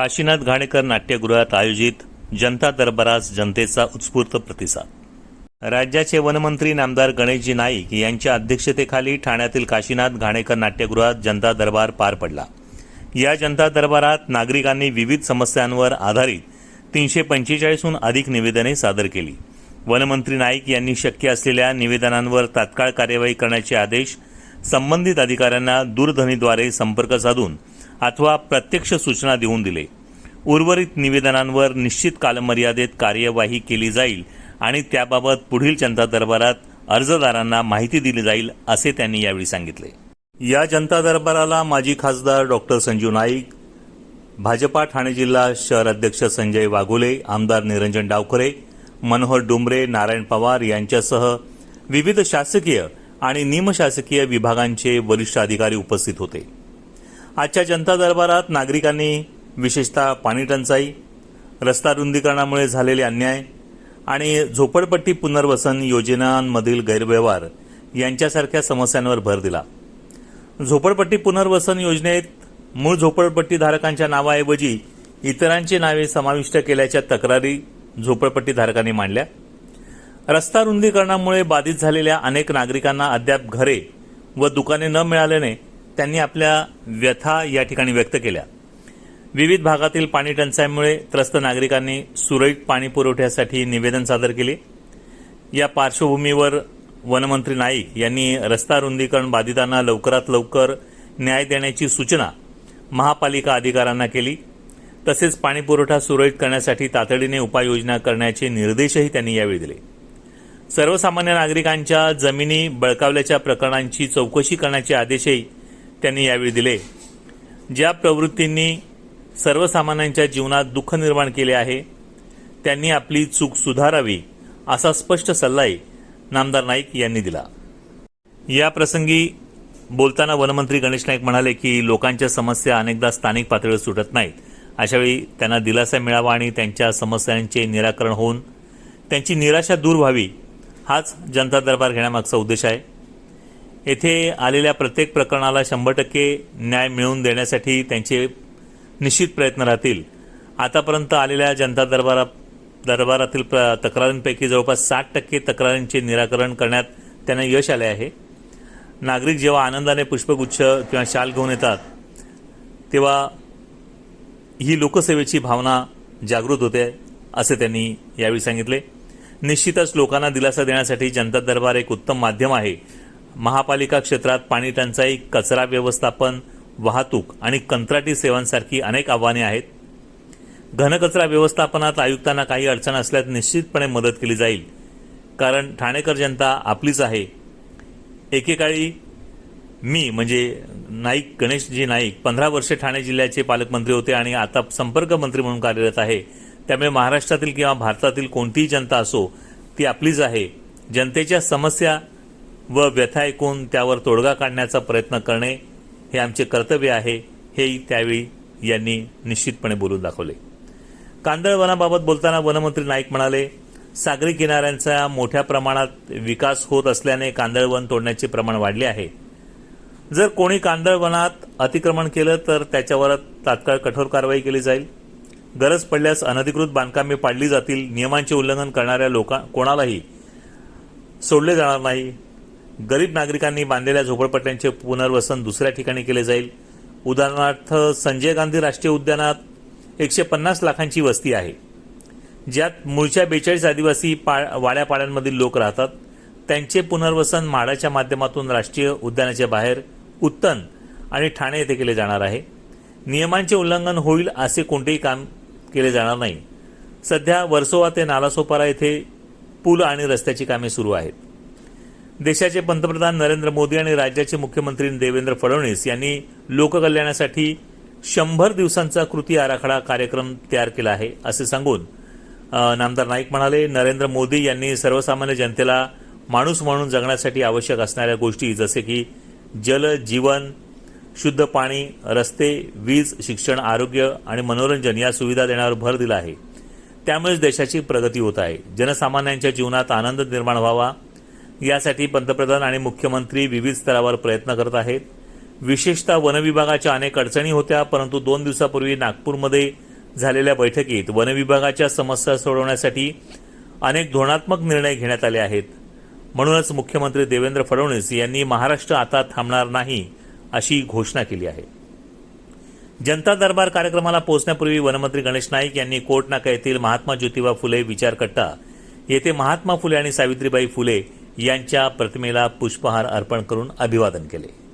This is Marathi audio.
काशीनाथ घाणेकर नाट्यगृहात आयोजित जनता दरबारास जनतेचा उत्स्फूर्त प्रतिसाद. राज्याचे वनमंत्री नामदार गणेशजी नाईक यांच्या अध्यक्षतेखाली ठाण्यातील काशीनाथ घाणेकर नाट्यगृहात जनता दरबार पार पडला. या जनता दरबारात नागरिकांनी विविध समस्यांवर आधारित तीनशे पंचेचाळीसहून अधिक निवेदने सादर केली. वनमंत्री नाईक यांनी शक्य असलेल्या निवेदनांवर तात्काळ कार्यवाही करण्याचे आदेश संबंधित अधिकाऱ्यांना दूरध्वनीद्वारे संपर्क साधून अथवा प्रत्यक्ष सूचना देऊन दिले. उर्वरित निवेदनांवर निश्चित कालमर्यादेत कार्यवाही केली जाईल आणि त्याबाबत पुढील जनता दरबारात अर्जदारांना माहिती दिली जाईल असे त्यांनी यावेळी सांगितले. या जनता दरबाराला माजी खासदार डॉक्टर संजू नाईक भाजपा ठाणे जिल्हा शहर अध्यक्ष संजय वाघोले आमदार निरंजन डावखरे मनोहर डुमरे नारायण पवार यांच्यासह विविध शासकीय आणि निमशासकीय विभागांचे वरिष्ठ अधिकारी उपस्थित होते. आजच्या जनता दरबारात नागरिकांनी विशेषतः पाणीटंचाई रस्ता रुंदीकरणामुळे झालेले अन्याय आणि झोपडपट्टी पुनर्वसन योजनांमधील गैरव्यवहार यांच्यासारख्या समस्यांवर भर दिला. झोपडपट्टी पुनर्वसन योजनेत मूळ झोपडपट्टीधारकांच्या नावाऐवजी इतरांची नावे समाविष्ट केल्याच्या तक्रारी झोपडपट्टीधारकांनी मांडल्या. रस्ता रुंदीकरणामुळे बाधित झालेल्या अनेक नागरिकांना अद्याप घरे व दुकाने न मिळाल्याने त्यांनी आपल्या व्यथा या ठिकाणी व्यक्त केल्या. विविध भागातील पाणी टंचाईमुळे त्रस्त नागरिकांनी सुरळीत पाणी पुरवठ्यासाठी निवेदन सादर केले. या पार्श्वभूमीवर वनमंत्री नाईक यांनी रस्ता रुंदीकरण बाधितांना लवकरात लवकर न्याय देण्याची सूचना महापालिका अधिकाऱ्यांना केली. तसेच पाणी पुरवठा सुरळीत करण्यासाठी तातडीने उपाययोजना करण्याचे निर्देशही त्यांनी यावेळी दिले. सर्वसामान्य नागरिकांच्या जमिनी बळकावल्याच्या प्रकरणांची चौकशी करण्याचे आदेशही त्यांनी यावेळी दिले. ज्या प्रवृत्तींनी सर्वसामान्यांच्या जीवनात दुःख निर्माण केले आहे. त्यांनी आपली चूक सुधारावी असा स्पष्ट सल्लाही नामदार नाईक यांनी दिला. या प्रसंगी बोलताना वनमंत्री गणेश नाईक म्हणाले की लोकांच्या समस्या अनेकदा स्थानिक पातळीवर सुटत नाहीत. अशावेळी त्यांना दिलासा मिळावा आणि त्यांच्या समस्यांचे निराकरण होऊन त्यांची निराशा दूर व्हावी हाच जनता दरबार घेण्यामागचा उद्देश आहे. येथे आलेल्या प्रत्येक प्रकरणाला शंभर टक्के न्याय मिळवून देण्यासाठी त्यांचे निश्चित प्रयत्न राहतील. आतापर्यंत आलेल्या जनता दरबारा दरबारातील प्र तक्रारींपैकी जवळपास साठ टक्के तक्रारींचे निराकरण करण्यात त्यांना यश आले आहे. नागरिक जेव्हा आनंदाने पुष्पगुच्छ किंवा शाल घेऊन येतात तेव्हा ही लोकसेवेची भावना जागृत होते असे त्यांनी यावेळी सांगितले. निश्चितच लोकांना दिलासा देण्यासाठी जनता दरबार एक उत्तम माध्यम आहे. महापालिका क्षेत्रात पाणी टंचाई कचरा व्यवस्थापन वाहतूक आणि कंत्राटी सेवांसारखी अनेक आव्हाने आहेत. घनकचरा व्यवस्थापनात आयुक्तांना काही अडचण असल्यास निश्चितपणे मदत केली जाईल. कारण ठाणेकर जनता आपलीच आहे. एकेकाळी मी म्हणजे नाईक गणेशजी नाईक पंधरा वर्षे ठाणे जिल्ह्याचे पालकमंत्री होते आणि आता संपर्क मंत्री म्हणून कार्यरत आहे. त्यामुळे महाराष्ट्रातील किंवा भारतातील कोणतीही जनता असो ती आपलीच आहे. जनतेच्या समस्या व व्यथा ऐकून त्यावर तोडगा काढण्याचा प्रयत्न करणे हे आमचे कर्तव्य आहे हेही त्यावेळी यांनी निश्चितपणे बोलून दाखवले. कांदळवनाबाबत बोलताना वनमंत्री नाईक म्हणाले सागरी किनाऱ्यांचा मोठ्या प्रमाणात विकास होत असल्याने कांदळवन तोडण्याचे प्रमाण वाढले आहे. जर कोणी कांदळवनात अतिक्रमण केलं तर त्याच्यावर तात्काळ कठोर कारवाई केली जाईल. गरज पडल्यास अनधिकृत बांधकामे पाडली जातील. नियमांचे उल्लंघन करणाऱ्या लोकां कोणालाही सोडले जाणार नाही. गरीब नागरिकांनी बांधलेल्या झोपडपट्ट्यांचे पुनर्वसन दुसऱ्या ठिकाणी केले जाईल. उदाहरणार्थ संजय गांधी राष्ट्रीय उद्यानात एकशे पन्नास लाखांची वस्ती आहे. ज्यात मूळच्या बेचाळीस आदिवासी पा वाड्यापाड्यांमधील लोक राहतात. त्यांचे पुनर्वसन म्हाडाच्या माध्यमातून राष्ट्रीय उद्यानाच्या बाहेर उत्तन आणि ठाणे येथे केले जाणार आहे. नियमांचे उल्लंघन होईल असे कोणतेही काम केले जाणार नाही. सध्या वर्सोवा ते नालासोपारा येथे पूल आणि रस्त्याची कामे सुरू आहेत. देशाचे पंतप्रधान नरेंद्र मोदी आणि राज्याचे मुख्यमंत्री देवेंद्र फडणवीस यांनी लोककल्याणासाठी शंभर दिवसांचा कृती आराखडा कार्यक्रम तयार केला आहे असे सांगून नामदार नाईक म्हणाले नरेंद्र मोदी यांनी सर्वसामान्य जनतेला माणूस म्हणून जगण्यासाठी आवश्यक असणाऱ्या गोष्टी जसे की जल जीवन शुद्ध पाणी रस्ते वीज शिक्षण आरोग्य आणि मनोरंजन या सुविधा देण्यावर भर दिला आहे. त्यामुळेच देशाची प्रगती होत आहे. जनसामान्यांच्या जीवनात आनंद निर्माण व्हावा यासाठी पंतप्रधान आणि मुख्यमंत्री विविध स्तरावर प्रयत्न करत आहेत. विशेषतः वनविभागाच्या अनेक अडचणी होत्या परंतु दोन दिवसापूर्वी नागपूरमध्ये झालेल्या बैठकीत वनविभागाच्या समस्या सोडवण्यासाठी अनेक धोरणात्मक निर्णय घेण्यात आले आहेत. म्हणूनच मुख्यमंत्री देवेंद्र फडणवीस यांनी महाराष्ट्र आता थांबणार नाही अशी घोषणा केली आहे. जनता दरबार कार्यक्रमाला पोहोचण्यापूर्वी वनमंत्री गणेश नाईक यांनी कोटनाका नाका येथील महात्मा ज्योतिबा फुले विचार कट्टा येथे महात्मा फुले आणि सावित्रीबाई फुले यांच्या प्रतिमेला पुष्पहार अर्पण करून अभिवादन केले.